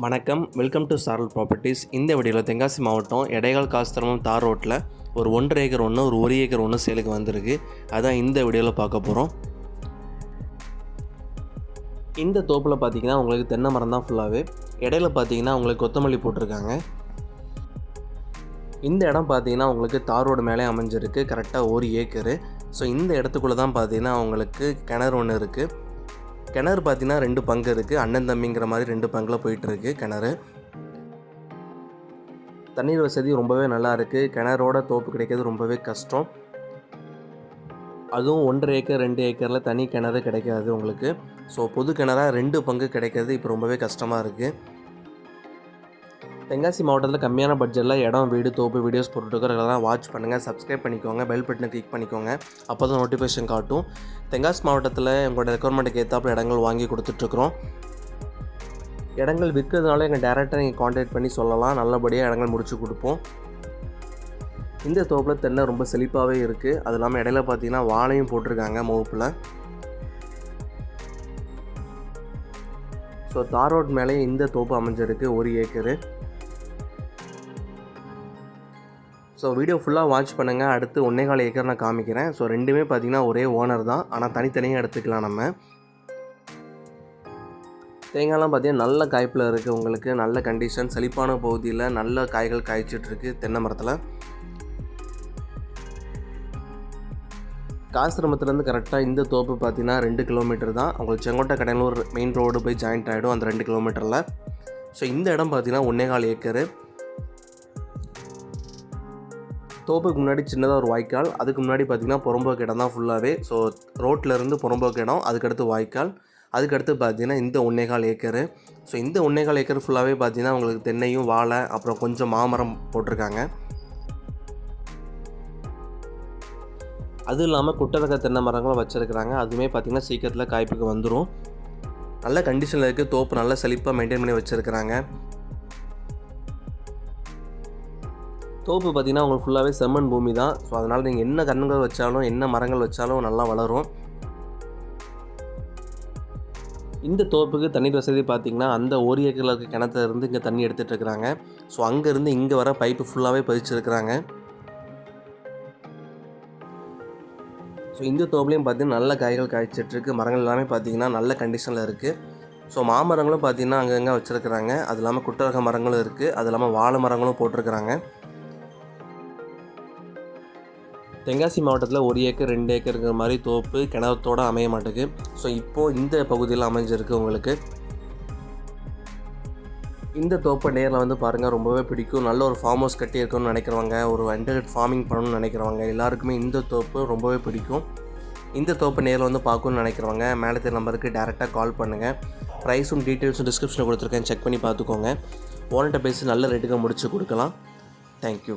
வணக்கம். Welcome to சாரல் properties இந்த வீடியோவில் தென்காசி மாவட்டம் எடைகால் காஸ்திரமம் தார் ரோட்டில் ஒரு ஒன்றரை ஏக்கர் ஒன்று ஒரு ஒரு ஏக்கர் ஒன்று சேலுக்கு வந்திருக்கு. அதான் இந்த வீடியோவில் பார்க்க போகிறோம் இந்த தோப்பில் பார்த்தீங்கன்னா உங்களுக்கு தென்னை மரம் தான் ஃபுல்லாகவே இடையில பார்த்தீங்கன்னா உங்களுக்கு கொத்தமல்லி போட்டிருக்காங்க. இந்த இடம் பார்த்தீங்கன்னா உங்களுக்கு தார் ரோடு மேலே அமைஞ்சிருக்கு. கரெக்டாக ஒரு ஏக்கரு. ஸோ இந்த இடத்துக்குள்ளே தான் பார்த்தீங்கன்னா உங்களுக்கு கிணறு ஒன்று இருக்குது கிணறு பார்த்தீங்கன்னா ரெண்டு பங்கு இருக்குது அண்ணன் தம்பிங்கிற மாதிரி ரெண்டு பங்கில் போயிட்டுருக்கு கிணறு. தண்ணீர் வசதி ரொம்பவே நல்லா இருக்குது கிணறோட தோப்பு கிடைக்கிறது ரொம்பவே கஷ்டம். அதுவும் ஒன்றரை ஏக்கர் ரெண்டு ஏக்கரில் தனி கிணறு கிடைக்காது உங்களுக்கு. ஸோ பொது கிணறாக ரெண்டு பங்கு கிடைக்கிறது இப்போ ரொம்பவே கஷ்டமாக இருக்குது தென்காசி மாவட்டத்தில் கம்மியான பட்ஜெட்டில் இடம் வீடு தோப்பு வீடியோஸ் போட்டுருக்கிறதெல்லாம் வாட்ச் பண்ணுங்கள் சப்ஸ்கிரைப் பண்ணிக்கோங்க. பெல் பட்டனை கிளிக் பண்ணிக்கோங்க. அப்போ தான் நோட்டிஃபிகேஷன் காட்டும். தென்காசி மாவட்டத்தில் எங்களோட ரெக்குவயர்மெண்ட்டுக்கு ஏற்றாப்புல இடங்கள் வாங்கி கொடுத்துட்ருக்குறோம் இடங்கள் விற்கிறதுனால எங்கள் டேரெக்டாக நீங்கள் காண்டாக்ட் பண்ணி சொல்லலாம். நல்லபடியாக இடங்கள் முடிச்சு கொடுப்போம். இந்த தோப்பில் தென்னை ரொம்ப செழிப்பாகவே இருக்குது அது இல்லாமல் இடையில பார்த்தீங்கன்னா வாழையும் போட்டிருக்காங்க முகப்பில் ஸோ தார் ரோட் மேலே இந்த தோப்பு அமைஞ்சிருக்கு. ஒரு ஏக்கரு. ஸோ வீடியோ ஃபுல்லாக வாட்ச் பண்ணுங்கள் அடுத்து ஒன்றே கால் ஏக்கர் நான் காமிக்கிறேன். ஸோ ரெண்டுமே பார்த்தீங்கன்னா ஒரே ஓனர் தான். ஆனால் தனித்தனியாக எடுத்துக்கலாம் நம்ம. தேங்காய்லாம் பார்த்தீங்கன்னா நல்ல காய்ப்பில் இருக்குது உங்களுக்கு. நல்ல கண்டிஷன் செழிப்பான பகுதியில் நல்ல காய்கள் காய்ச்சிட்ருக்கு தென்னை மரத்தில். காசிரமத்துலேருந்து கரெக்டாக இந்த தோப்பு பார்த்தீங்கன்னா ரெண்டு கிலோமீட்டர் தான். உங்களுக்கு செங்கோட்டை கடலூர் மெயின் ரோடு போய் ஜாயிண்ட் ஆகிடும் அந்த ரெண்டு கிலோமீட்டரில் ஸோ இந்த இடம் பார்த்தீங்கன்னா ஒன்றே கால் ஏக்கரு தோப்புக்கு முன்னாடி சின்னதாக ஒரு வாய்க்கால் அதுக்கு முன்னாடி பார்த்தீங்கன்னா புறம்போக்கு இடம் தான் ஃபுல்லாகவே ஸோ ரோட்டில் புறம்போக்கு இடம் அதுக்கடுத்து வாய்க்கால் அதுக்கடுத்து பார்த்திங்கன்னா இந்த ஒன்றேகால் ஏக்கரு. ஸோ இந்த ஒன்றேகால் ஏக்கர் ஃபுல்லாகவே பார்த்தீங்கன்னா உங்களுக்கு தென்னையும் வாழை அப்புறம் கொஞ்சம் மாமரம் போட்டிருக்காங்க. அதுவும் இல்லாமல் குட்டரக தென்னை மரங்களும் வச்சுருக்கிறாங்க. அதுவுமே பார்த்திங்கன்னா சீக்கிரத்தில் காய்ப்புக்கு வந்துடும் நல்ல கண்டிஷனில் இருக்குது தோப்பு நல்லா செழிப்பாக மெயின்டைன் பண்ணி வச்சுருக்கிறாங்க. தோப்பு பார்த்திங்கன்னா உங்களுக்கு ஃபுல்லாகவே செம்மண் பூமி தான் ஸோ அதனால் நீங்கள் என்ன கண்ணுகள் வச்சாலும் என்ன மரங்கள் வச்சாலும் நல்லா வளரும். இந்த தோப்புக்கு தண்ணீர் வசதி பார்த்திங்கன்னா அந்த ஒரு ஏக்கரில் இருக்க கிணத்துலேருந்து இங்கே தண்ணி எடுத்துகிட்டு இருக்கிறாங்க. ஸோ அங்கேருந்து இங்கே வர பைப்பு ஃபுல்லாகவே பதிச்சிருக்கிறாங்க. ஸோ இந்த தோப்புலையும் பார்த்தீங்கன்னா நல்ல காய்கள் காய்ச்சிட்ருக்கு மரங்கள் எல்லாமே பார்த்தீங்கன்னா நல்ல கண்டிஷனில் இருக்குது ஸோ மாமரங்களும் பார்த்தீங்கன்னா அங்கங்கே வச்சுருக்குறாங்க. அது இல்லாமல் குட்டரக மரங்களும் இருக்குது அது இல்லாமல் வாழை மரங்களும் போட்டிருக்கிறாங்க. தென்காசி மாவட்டத்தில் ஒரு ஏக்கர் ரெண்டு ஏக்கருங்கிற மாதிரி தோப்பு கிணத்தோடு அமைய மாட்டேங்குது. ஸோ இப்போது இந்த பகுதியில் அமைஞ்சிருக்கு உங்களுக்கு. இந்த தோப்பை நேரில் வந்து பாருங்கள் ரொம்பவே பிடிக்கும். நல்ல ஒரு ஃபார்ம் ஹவுஸ் கட்டி இருக்கணும்னு நினைக்கிறவங்க ஒரு இன்டர்நெட் ஃபார்மிங் பண்ணணும்னு நினைக்கிறவங்க எல்லாருக்குமே இந்த தோப்பு ரொம்பவே பிடிக்கும். இந்த தோப்பை நேரில் வந்து பார்க்கணும்னு நினைக்கிறவங்க மேலே தெரிய நம்பருக்கு டேரெக்டாக கால் பண்ணுங்கள் ப்ரைஸும் டீட்டெயில்ஸும் டிஸ்கிரிப்ஷனில் கொடுத்துருக்கேன் செக் பண்ணி பார்த்துக்கோங்க. ஓனர்கிட்ட பேசி நல்ல ரேட்டுக்கு முடிச்சு கொடுக்கலாம். தேங்க்யூ